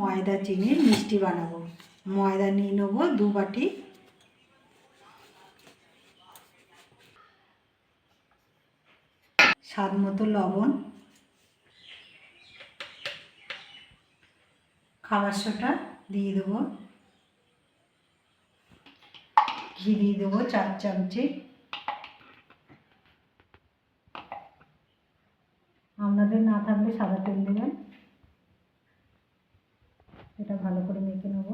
ময়দা চিনির মিষ্টি বানাবো। ময়দা নিয়ে নেব দু বাটি। স্বাদ মতো লবণ। খাবার সোটা দিয়ে দেবো। ঘি দিয়ে দেবো চার চামচি। আপনাদের না থাকলে সাদা তেল দেবেন। এটা ভালো করে মেখে নেব।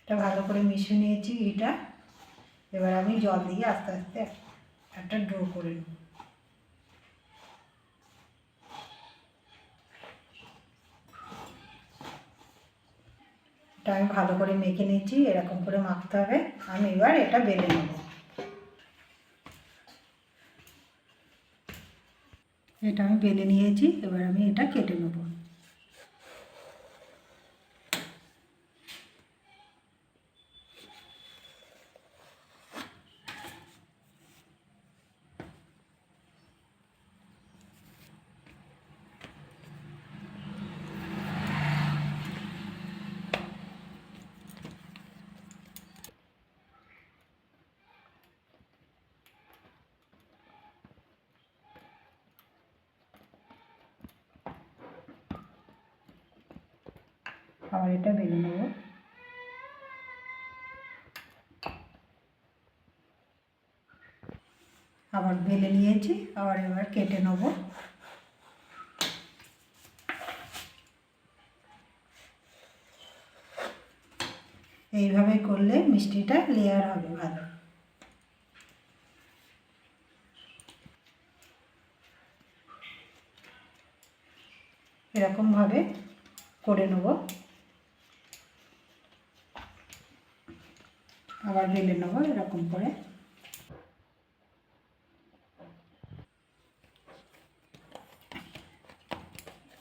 এটা ভালো করে মিশিয়ে নিয়েছি এটা এবার আমি জল দিয়ে আস্তে আস্তে একটা ড্রো করে নেব। এটা আমি ভালো করে মেখে নিয়েছি, এরকম করে মাখতে হবে। আমি এবার এটা বেলে নেব। এটা আমি বেলে নিয়েছি এবার আমি এটা কেটে নেব। আবার এটা বেলে নেব। আবার বেলে নিয়েছি, আবার এবার কেটে নেব। এইভাবে করলে মিষ্টিটা লেয়ার হবে ভালো। এরকমভাবে করে নেব। আবার বেলে নেব এরকম করে।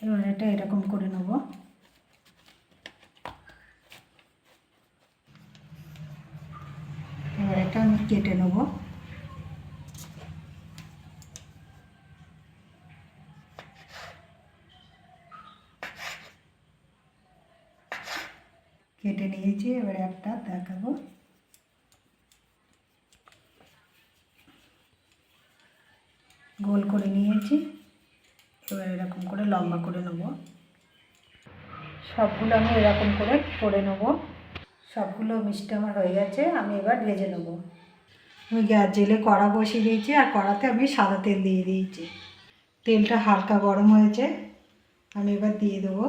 এবার এটা এরকম করে নেব। এবার এটা আমি কেটে নেব। কেটে নিয়েছি, এবার একটা দেখাবো। গোল করে নিয়েছি। এবার এরকম করে লম্বা করে নেব। সবগুলো আমি এরকম করে করে নেব। সবগুলো মিষ্টি আমার হয়ে গেছে, আমি এবার ভেজে নেব। আমি গ্যাস জেলে কড়া বসিয়ে দিয়েছি, আর কড়াতে আমি সাদা তেল দিয়ে দিয়েছি। তেলটা হালকা গরম হয়েছে, আমি এবার দিয়ে দেবো।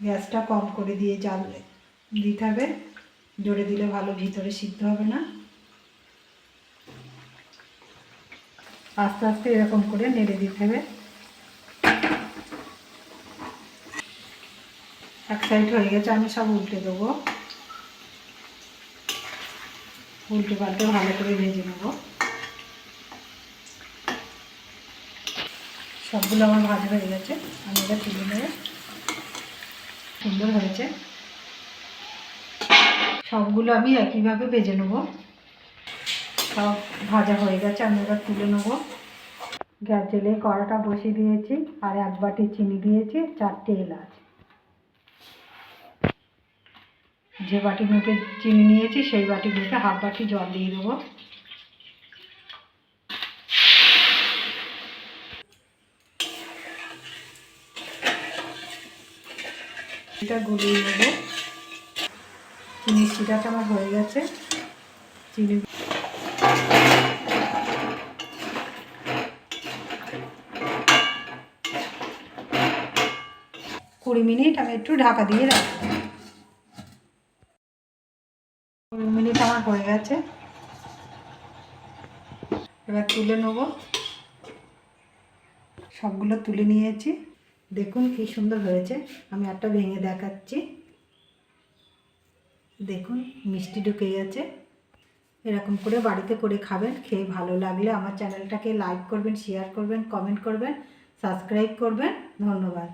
গ্যাসটা কম করে দিয়ে জাল দিতে হবে। জোরে দিলে ভালো, ভিতরে সিদ্ধ হবে না। আস্তে আস্তে এরকম করে নেড়ে দিতে হবে। এক সাইড হয়ে গেছে, আমি সব উল্টে দেবো। উল্টে পাল্টে ভালো করে ভেজে নেব। সবগুলো আমার ভাজা হয়ে গেছে, আমি এটা তুলে নেব। সুন্দর হয়েছে। সবগুলো আমি একইভাবে ভেজে নেব। সব ভাজা হয়ে গেছে, আমি এবার তুলে নেব। গ্যাস জেলে কড়াটা বসিয়ে দিয়েছি, আর এক বাটি চিনি দিয়েছি, চারটে এলাচ। যে বাটি মেপে চিনি নিয়েছি, সেই বাটি মেপে হাফ বাটি জল দিয়ে দেবো। এটা গুলিয়ে নেব। শিরাটা আমার হয়ে গেছে। চিনি কুড়ি মিনিট আমি একটু ঢাকা দিয়ে রাখব কুড়ি মিনিট আমার হয়ে গেছে। এবার তুলে নেব। সবগুলো তুলে নিয়েছি। দেখুন কি সুন্দর হয়েছে। আমি একটা ভেঙে দেখাচ্ছি। দেখুন, মিষ্টি ঢুকে গেছে এরকম করে বাড়িতে করে খাবেন, খেয়ে ভালো লাগলে আমার চ্যানেলটাকে লাইক করবেন শেয়ার করবেন কমেন্ট করবেন সাবস্ক্রাইব করবেন। ধন্যবাদ।